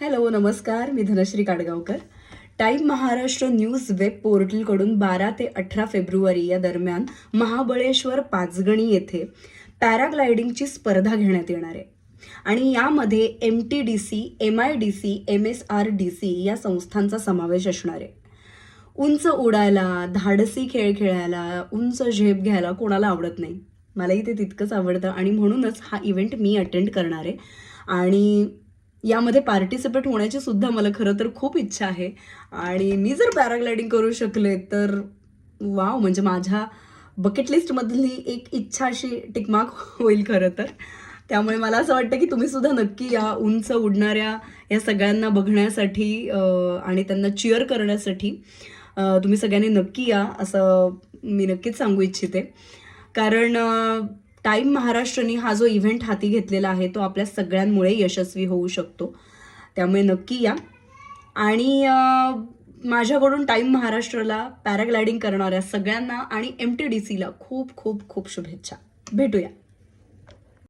Hello नमस्कार. मी Dhanashree Kadgaonkar. Time Maharashtra news web पोर्टलकडून बारा ते अठरा फेब्रुवारी या दरम्यान महाबळेश्वर पाचगणी येथे पॅराग्लायडिंगची स्पर्धा घेण्यात येणार आहे. आणि यामध्ये M T D C M I D C M S R D C या संस्थांचा समावेश असणार आहे. उंच उडायला धाडसी खेळ खेळायला उंच झेप घ्यायला कोणाला आवडत नाही. मलाही ते तितकंच आवडतं आणि म्हणूनच हा इव्हेंट मी अटेंड करणार आहे. आणि यामध्ये पार्टिसिपेट होण्याची सुद्धा मला खरं तर खूप इच्छा आहे. आणि मी जर पॅराग्लायडिंग करू शकले तर वाव म्हणजे माझ्या बकेट लिस्टमधली एक इच्छा अशी टिकमाक होईल खरं तर. त्यामुळे मला असं वाटतं की तुम्ही सुद्धा नक्की या उंच उडणाऱ्या या सगळ्यांना बघण्यासाठी आणि त्यांना चिअर करण्यासाठी तुम्ही सगळ्यांनी नक्की या असं मी नक्कीच सांगू इच्छिते. कारण टाईम महाराष्ट्रने हा जो इव्हेंट हाती घेतलेला आहे तो आपल्या सगळ्यांमुळे यशस्वी होऊ शकतो. त्यामुळे नक्की या. आणि माझ्याकडून टाईम महाराष्ट्राला पॅराग्लायडिंग करणाऱ्या सगळ्यांना आणि एम टी डी सीला खूप खूप खूप शुभेच्छा. भेटूया.